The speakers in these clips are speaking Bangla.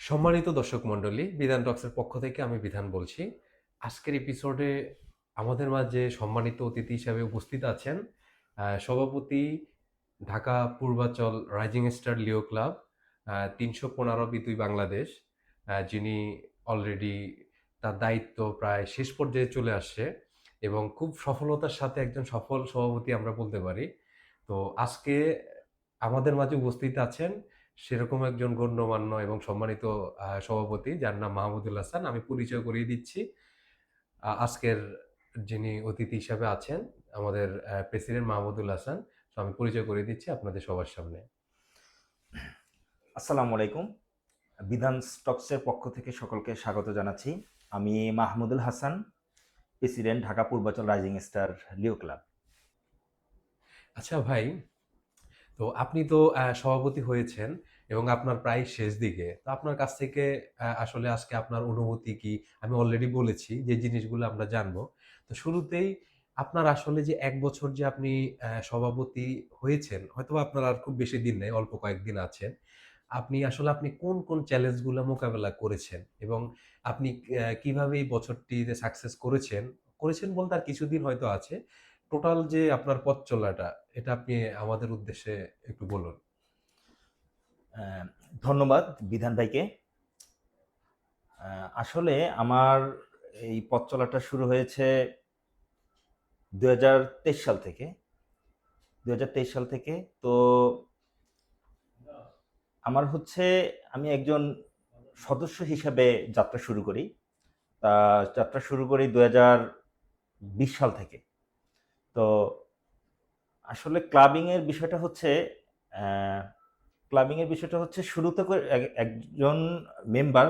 সম্মানিত দর্শক মণ্ডলী, বিধান টক্সের পক্ষ থেকে আমি বিধান বলছি। আজকের এপিসোডে আমাদের মাঝে সম্মানিত অতিথি হিসাবে উপস্থিত আছেন সভাপতি Dhaka Purbachal rising star Leo club তিনশো পনেরো বিতুই বাংলাদেশ যিনি অলরেডি তার দায়িত্ব প্রায় শেষ পর্যায়ে চলে আসছে এবং খুব সফলতার সাথে একজন সফল সভাপতি আমরা বলতে পারি। তো আজকে আমাদের মাঝে উপস্থিত আছেন সেরকম একজন গণ্যমান্য এবং সম্মানিত সভাপতি যার নাম মাহমুদুল হাসান। আমি পরিচয় করিয়ে দিচ্ছি। আজকের যিনি অতিথি হিসাবে আছেন আমাদের প্রেসিডেন্ট মাহমুদুল হাসান। তো আমি পরিচয় করিয়ে দিচ্ছি আপনাদের সবার সামনে। আসসালামু আলাইকুম। বিধান স্টকসের পক্ষ থেকে সকলকে স্বাগত জানাচ্ছি। আমি Mahmudul Hasan president Dhaka Purbachal rising star Leo club. আচ্ছা ভাই তো আপনি তো সভাপতি হয়েছেন এবং আপনার প্রায় শেষ দিকে। তো আপনার কাছ থেকে আসলে আজকে আপনার অনুভূতি কি? আমি অলরেডি বলেছি যে জিনিসগুলো আমরা জানব। তো শুরুতেই আপনার আসলে যে এক বছর যে আপনি সভাপতি হয়েছেন হয়তো আপনার আর খুব বেশি দিন নেই, অল্প কয়েকদিন আছেন। আপনি আসলে আপনি কোন কোন চ্যালেঞ্জগুলো মোকাবেলা করেছেন এবং আপনি কীভাবে এই বছরটিতে সাকসেস করেছেন? করেছেন বলতে আর কিছুদিন হয়তো আছে টোটাল যে আপনার পথ চলাটা, এটা আপনি আমাদের উদ্দেশ্যে একটু বলুন। ধন্যবাদ বিধান ভাইকে। আসলে আমার এই পথ চলাটা শুরু হয়েছে দু হাজার তেইশ সাল থেকে। দু হাজার তেইশ সাল থেকে তো আমার হচ্ছে, আমি একজন সদস্য হিসাবে যাত্রা শুরু করি। তা যাত্রা শুরু করি দু সাল থেকে। তো আসলে ক্লাবিং এর বিষয়টা হচ্ছে ক্লাবিং এর বিষয়টা হচ্ছে শুরুতে একজন মেম্বার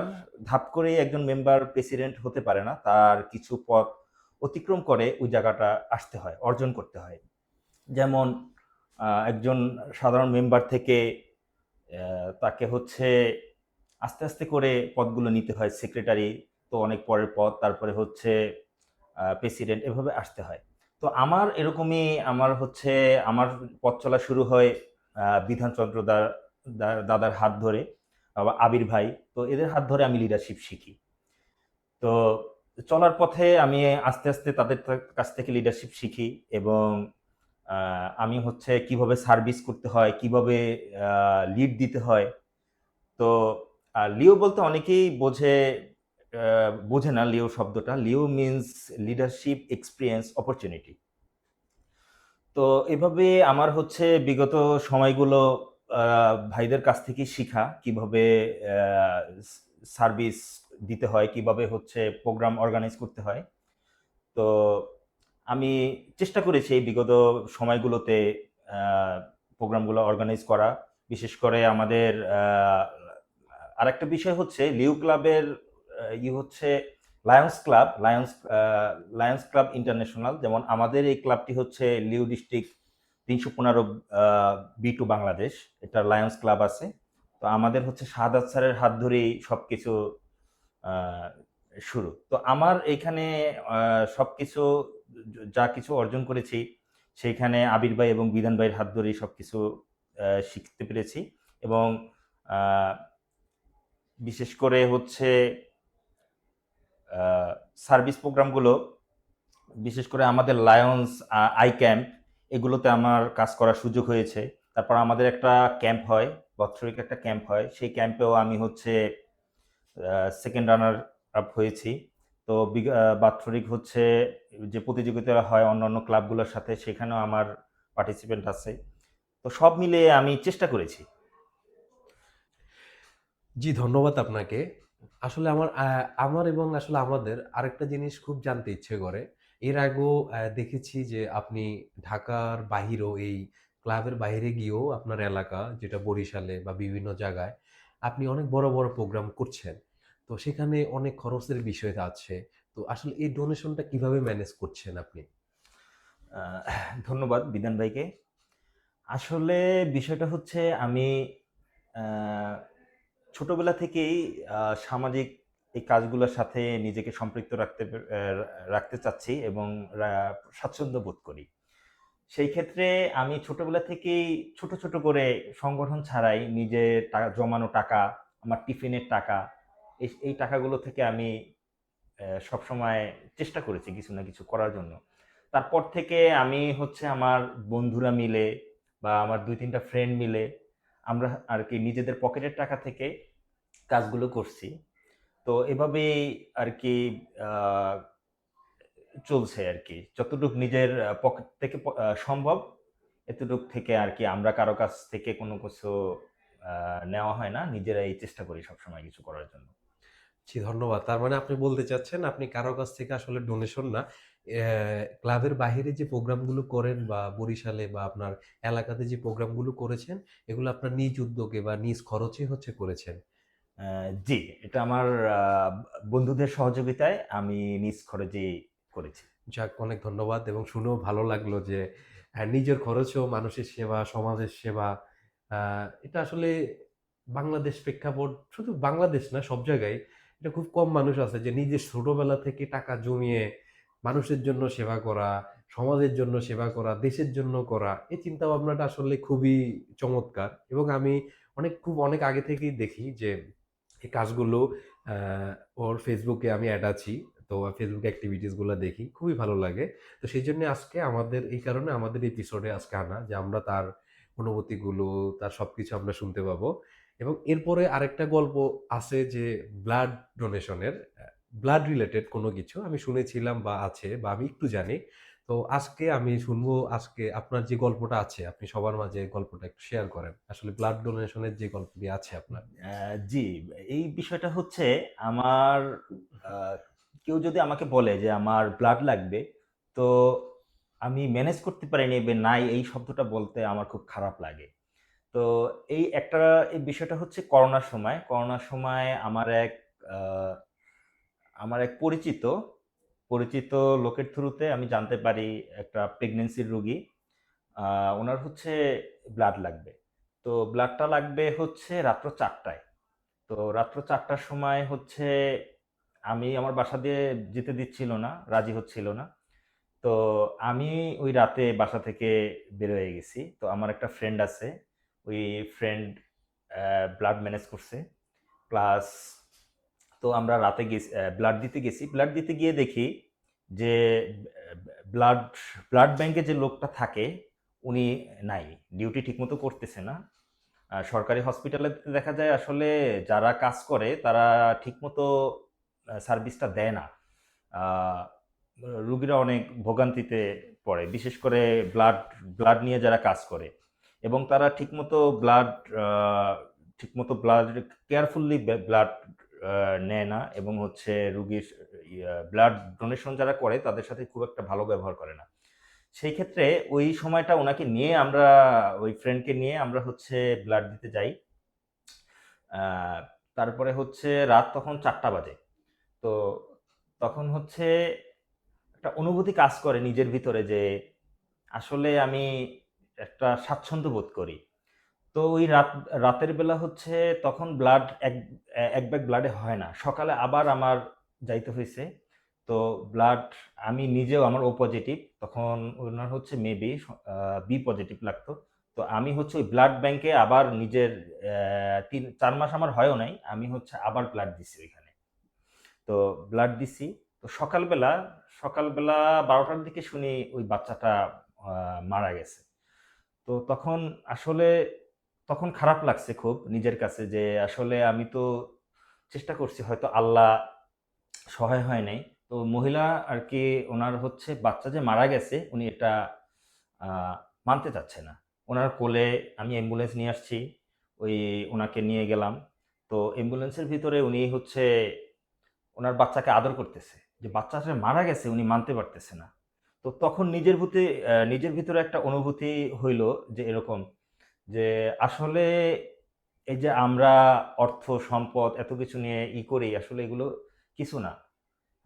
ধাপ করে একজন মেম্বার প্রেসিডেন্ট হতে পারে না। তার কিছু পথ অতিক্রম করে ওই জায়গাটা আসতে হয়, অর্জন করতে হয়। যেমন একজন সাধারণ মেম্বার থেকে তাকে হচ্ছে আস্তে আস্তে করে পদগুলো নিতে হয়। সেক্রেটারি তো অনেক পরের পদ, তারপরে হচ্ছে প্রেসিডেন্ট এভাবে আসতে হয়। তো আমার এরকমই আমার হচ্ছে, আমার পথ চলা শুরু হয় বিধানচন্দ্র দাদার হাত ধরে, আবার আবির ভাই। তো এদের হাত ধরে আমি লিডারশিপ শিখি। তো চলার পথে আমি আস্তে আস্তে তাদের কাছ থেকে লিডারশিপ শিখি এবং আমি হচ্ছে কীভাবে সার্ভিস করতে হয়, কীভাবে লিড দিতে হয়। তো লিও বলতে অনেকেই বোঝে বোঝে না লিও শব্দটা। Leo means leadership experience opportunity তো এভাবে আমার হচ্ছে বিগত সময়গুলো ভাইদের কাছ থেকে শিখা কীভাবে সার্ভিস দিতে হয়, কীভাবে হচ্ছে প্রোগ্রাম অর্গানাইজ করতে হয়। তো আমি চেষ্টা করেছি এই বিগত সময়গুলোতে প্রোগ্রামগুলো অর্গানাইজ করা। বিশেষ করে আমাদের আরেকটা বিষয় হচ্ছে লিউ ক্লাবের ই হচ্ছে Lions club Lions Lions club international যেমন আমাদের এই ক্লাবটি হচ্ছে লিউ ডিস্ট্রিক্ট তিনশো পনেরো বি টু বাংলাদেশ এটা লায়ন্স ক্লাব আছে। তো আমাদের হচ্ছে শাহাদাত স্যারের হাত ধরেই সব কিছু শুরু। তো আমার এখানে সব কিছু যা কিছু অর্জন করেছি, সেইখানে আবির ভাই এবং বিধান ভাইয়ের হাত ধরেই সব কিছু শিখতে পেরেছি এবং বিশেষ করে হচ্ছে সার্ভিস প্রোগ্রামগুলো বিশেষ করে আমাদের লায়ন্স আই ক্যাম্প এগুলোতে আমার কাজ করার সুযোগ হয়েছে। তারপর আমাদের একটা ক্যাম্প হয়, বাৎসরিক একটা ক্যাম্প হয়। সেই ক্যাম্পেও আমি হচ্ছে সেকেন্ড রানার আপ হয়েছি। তো বাৎসরিক হচ্ছে যে প্রতিযোগিতা হয় অন্যান্য ক্লাবগুলোর সাথে, সেখানেও আমার পার্টিসিপেন্ট আছে। তো সব মিলিয়ে আমি চেষ্টা করেছি। জি, ধন্যবাদ আপনাকে। আসলে আমার আমার এবং আসলে আমাদের আরেকটা জিনিস খুব জানতে ইচ্ছে করে। এর আগেও দেখেছি যে আপনি ঢাকার বাহিরেও এই ক্লাবের বাইরে গিয়েও আপনার এলাকা যেটা বরিশালে বা বিভিন্ন জায়গায় আপনি অনেক বড় বড় প্রোগ্রাম করছেন। তো সেখানে অনেক খরচের বিষয় আছে। তো আসলে এই ডোনেশনটা কীভাবে ম্যানেজ করছেন আপনি? ধন্যবাদ বিধান ভাইকে। আসলে বিষয়টা হচ্ছে আমি ছোটবেলা থেকেই সামাজিক এই কাজগুলোর সাথে নিজেকে সম্পৃক্ত রাখতে রাখতে চাচ্ছি এবং স্বাচ্ছন্দ্য বোধ করি। সেই ক্ষেত্রে আমি ছোটবেলা থেকেই ছোট ছোট করে সংগঠন ছাড়াই টাকা জমানো টাকা, আমার টিফিনের টাকা, এই টাকাগুলো থেকে আমি সবসময় চেষ্টা করেছি কিছু না কিছু করার জন্য। তারপর থেকে আমি হচ্ছে আমার বন্ধুরা মিলে বা আমার দুই, তিনটা ফ্রেন্ড মিলে আমরা আর কি নিজেদের পকেটের টাকা থেকে কাজগুলো করছি। তো এভাবেই আর কি চলছে আর কি যতটুকু নিজের পকেট থেকে সম্ভব, এতটুক থেকে আর কি আমরা কারও কাছ থেকে কোনো কিছু নেওয়া হয় না। নিজেরাই চেষ্টা করি সবসময় কিছু করার জন্য। জি, ধন্যবাদ। তার মানে আপনি বলতে চাচ্ছেন, আপনি কারও কাছ থেকে আসলে ডোনেশন না। ক্লাবের বাইরে যে প্রোগ্রামগুলো করেন বা বরিশালে বা আপনার এলাকাতে যে প্রোগ্রামগুলো করেছেন এগুলো আপনার নিজ উদ্যোগে বা নিজ খরচে হচ্ছে করেছেন? জি এটা আমার বন্ধুদের সহযোগিতায় আমি নিজ খরচেই করেছি। যাক অনেক ধন্যবাদ এবং শুনেও ভালো লাগল যে নিজের খরচেও মানুষের সেবা সমাজের সেবা এটা আসলে বাংলাদেশ প্রেক্ষাপট শুধু বাংলাদেশ না সব জায়গায় এটা খুব কম মানুষ আছে যে নিজের ছোটবেলা থেকে টাকা জমিয়ে মানুষের জন্য সেবা করা, সমাজের জন্য সেবা করা, দেশের জন্য করা, এই চিন্তা ভাবনাটা আসলে খুবই চমৎকার। এবং আমি অনেক, খুব অনেক আগে থেকেই দেখি যে, এই কাজগুলো ওর ফেসবুকে আমি অ্যাড আছি। তো ফেসবুক অ্যাক্টিভিটিসগুলো দেখি, খুবই ভালো লাগে। তো সেই জন্য আজকে আমাদের, এই কারণে আমাদের এপিসোডে আজকে আনা, যে আমরা তার অনুভূতিগুলো, তার সব কিছু আমরা শুনতে পাবো। এবং এরপরে আরেকটা গল্প আছে যে ব্লাড ডোনেশনের ব্লাড রিলেটেড কোনো কিছু আমি শুনেছিলাম বা আছে বা আমি একটু জানি। তো আজকে আমি শুনব আজকে আপনার যে গল্পটা আছে, আপনি সবার মাঝে গল্পটা একটু শেয়ার করেন। আসলে ব্লাড ডোনেশনের যে গল্পটি আছে আপনার। জি, এই বিষয়টা হচ্ছে আমার কেউ যদি আমাকে বলে যে আমার ব্লাড লাগবে, তো আমি ম্যানেজ করতে পারিনি বে নাই এই শব্দটা বলতে আমার খুব খারাপ লাগে। তো এই একটা, এই বিষয়টা হচ্ছে করোনার সময়। করোনার সময় আমার এক আমার এক পরিচিত পরিচিত লোকের থ্রুতে আমি জানতে পারি একটা প্রেগনেন্সির রুগী। ওনার হচ্ছে ব্লাড লাগবে। তো ব্লাডটা লাগবে হচ্ছে রাত্র চারটায়। তো রাত্র চারটার সময় হচ্ছে আমি আমার বাসা দিয়ে যেতে দিচ্ছিল না, রাজি হচ্ছিল না। তো আমি ওই রাতে বাসা থেকে বের হয়ে গেছি। তো আমার একটা ফ্রেন্ড আছে, ওই ফ্রেন্ড ব্লাড ম্যানেজ করছে। প্লাস তো আমরা রাতে গেছি ব্লাড দিতে গেছি। ব্লাড দিতে গিয়ে দেখি যে ব্লাড ব্লাড ব্যাংকে যে লোকটা থাকে, উনি নাই ডিউটি ঠিকমতো করতেছে না। সরকারি হসপিটালে দেখা যায় আসলে যারা কাজ করে, তারা ঠিকমতো সার্ভিসটা দেয় না। রুগীরা অনেক ভোগান্তিতে পড়ে, বিশেষ করে ব্লাড ব্লাড নিয়ে যারা কাজ করে। এবং তারা ঠিকমতো ব্লাড ঠিকমতো ব্লাড কেয়ারফুললি ব্লাড নেয় না এবং হচ্ছে রুগীর ব্লাড ডোনেশন যারা করে তাদের সাথে খুব একটা ভালো ব্যবহার করে না। সেই ক্ষেত্রে ওই সময়টা ওনাকে নিয়ে আমরা, ওই ফ্রেন্ডকে নিয়ে আমরা হচ্ছে ব্লাড দিতে যাই। তারপরে হচ্ছে রাত তখন চারটা বাজে। তো তখন হচ্ছে একটা অনুভূতি কাজ করে নিজের ভিতরে যে আসলে আমি একটা স্বাচ্ছন্দ্য বোধ করি। তো ওই রাত, রাতের বেলা হচ্ছে তখন ব্লাড এক এক ব্যাগ ব্লাডে হয় না। সকালে আবার আমার যাইতে হয়েছে তো ব্লাড আমি নিজেও আমার ও পজিটিভ তখন ওনার হচ্ছে মেবি বি পজিটিভ লাগতো। তো আমি হচ্ছে ওই ব্লাড ব্যাংকে আবার নিজের তিন, চার মাস আমার হয়ও নাই, আমি হচ্ছে আবার ব্লাড দিছি ওইখানে। তো ব্লাড দিছি। তো সকালবেলা সকালবেলা বারোটার দিকে শুনি ওই বাচ্চাটা মারা গেছে। তো তখন আসলে তখন খারাপ লাগছে খুব নিজের কাছে যে আসলে আমি তো চেষ্টা করছি হয়তো আল্লাহ সহায় হয় নাই। তো মহিলা আর কি ওনার হচ্ছে বাচ্চা যে মারা গেছে উনি এটা মানতে চাচ্ছে না। ওনার কোলে আমি অ্যাম্বুলেন্স নিয়ে আসছি ওই ওনাকে নিয়ে গেলাম। তো অ্যাম্বুলেন্সের ভিতরে উনি হচ্ছে ওনার বাচ্চাকে আদর করতেছে। যে বাচ্চাটা মারা গেছে উনি মানতে পারতেছে না। তো তখন নিজের আহ, নিজের ভিতরে একটা অনুভূতি হইল যে এরকম যে আসলে এই যে আমরা অর্থ সম্পদ এত কিছু নিয়ে ই করি আসলে এগুলো কিছু না।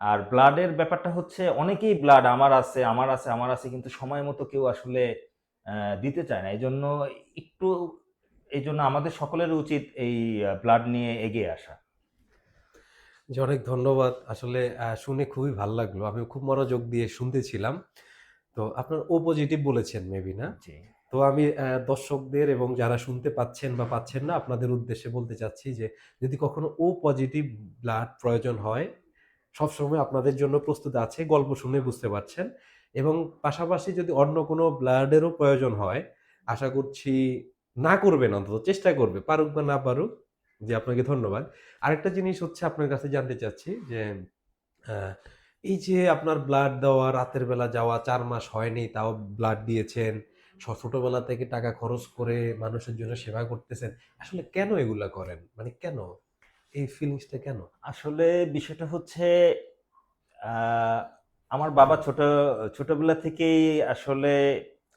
আর ব্লাডের ব্যাপারটা হচ্ছে অনেকেই ব্লাড আমার আছে আমার আছে আমার আছে কিন্তু সময় মতো কেউ আসলে দিতে চায় না। এই জন্য একটু এই জন্য আমাদের সকলের উচিত এই ব্লাড নিয়ে এগিয়ে আসা। যে অনেক ধন্যবাদ। আসলে শুনে খুবই ভালো লাগল। আমি খুব মনোযোগ দিয়ে শুনতেছিলাম। তো আপনার ও পজিটিভ বলেছেন মেবি না? জি। তো আমি দর্শকদের এবং যারা শুনতে পাচ্ছেন বা পাচ্ছেন না, আপনাদের উদ্দেশ্যে বলতে চাচ্ছি যে, যদি কখনো ও পজিটিভ ব্লাড প্রয়োজন হয়, সবসময় আপনাদের জন্য প্রস্তুত আছে, গল্প শুনে বুঝতে পারছেন। এবং পাশাপাশি যদি অন্য কোনো ব্লাডেরও প্রয়োজন হয়, আশা করছি না করবেন অন্তত, চেষ্টা করবে, পারুক বা না পারুক যে আপনাকে ধন্যবাদ। আরেকটা জিনিস হচ্ছে আপনার কাছে জানতে চাচ্ছি যে এই যে আপনার ব্লাড দেওয়া, রাতের বেলা যাওয়া, চার মাস হয়নি, তাও ব্লাড দিয়েছেন ছোটবেলা থেকে টাকা খরচ করে মানুষের জন্য সেবা করতেছেন আসলে কেন এগুলা করেন? মানে কেন? এই ফিলিংসটা কেন? আসলে বিষয়টা হচ্ছে আমার বাবা ছোট ছোটবেলা থেকেই আসলে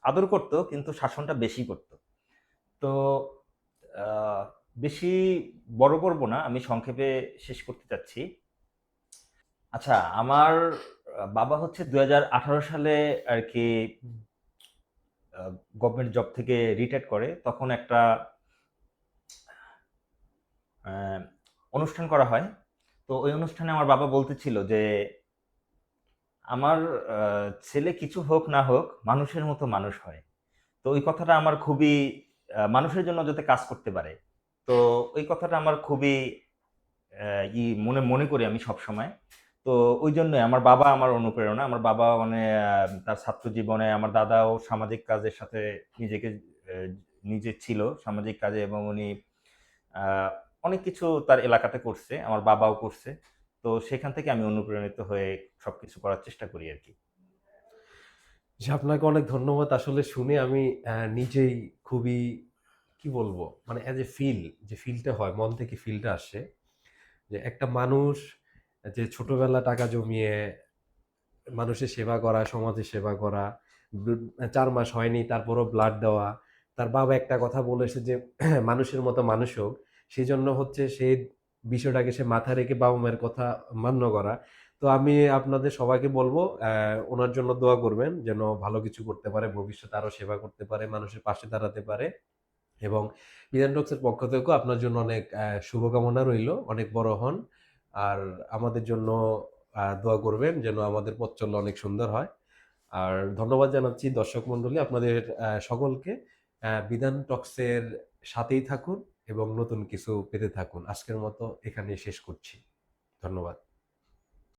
আদর করত কিন্তু শাসনটা বেশি করত। তো বেশি বড় করব না আমি সংক্ষেপে শেষ করতে চাচ্ছি। আচ্ছা আমার বাবা হচ্ছে দু হাজার আঠারো সালে আর কি গভর্নমেন্ট জব থেকে রিটায়ার করে, তখন একটা অনুষ্ঠান করা হয়। তো ওই অনুষ্ঠানে আমার বাবা বলতেছিল যে, আমার ছেলে কিছু হোক না হোক, মানুষের মতো মানুষ হয়। তো ওই কথাটা আমার খুবই মানুষের জন্য যাতে কাজ করতে পারে। তো ওই কথাটা আমার খুবই ই মনে মনে করি আমি সব সময় তো ওই জন্যই আমার বাবা আমার অনুপ্রেরণা। আমার বাবা মানে তার ছাত্র জীবনে আমার দাদাও সামাজিক কাজের সাথে নিজেকে নিজে ছিল সামাজিক কাজে এবং উনি অনেক কিছু তার এলাকাতে করছে, আমার বাবাও করছে। তো সেখান থেকে আমি অনুপ্রাণিত হয়ে সব কিছু করার চেষ্টা করি আর কি। আপনাকে অনেক ধন্যবাদ। আসলে শুনে আমি নিজেই খুবই, কি বলব? মানে অ্যাজ এ ফিল যে ফিলটা হয়, মন থেকে ফিলটা আসে। যে একটা মানুষ যে ছোটবেলা টাকা জমিয়ে মানুষের সেবা করা সমাজের সেবা করা চার মাস হয়নি, তারপরও ব্লাড দেওয়া। তার বাবা একটা কথা বলেছে যে, মানুষের মতো মানুষ হোক সেই জন্য হচ্ছে সেই বিষয়টাকে সে মাথা রেখে বাবা মায়ের কথা মান্য করা। তো আমি আপনাদের সবাইকে বলব ওনার জন্য দোয়া করবেন যেন ভালো কিছু করতে পারে, ভবিষ্যতে আরও সেবা করতে পারে, মানুষের পাশে দাঁড়াতে পারে। এবং বিধান টক্সের পক্ষ থেকেও আপনার জন্য অনেক শুভকামনা রইল, অনেক বড় হন। আর আমাদের জন্য দোয়া করবেন যেন আমাদের পথ চললে অনেক সুন্দর হয়। আর ধন্যবাদ জানাচ্ছি দর্শক মণ্ডলী, আপনাদের সকলকে। বিধান টক্সের সাথেই থাকুন এবং নতুন কিছু পেতে থাকুন। আজকের মতো এখানে শেষ করছি। ধন্যবাদ।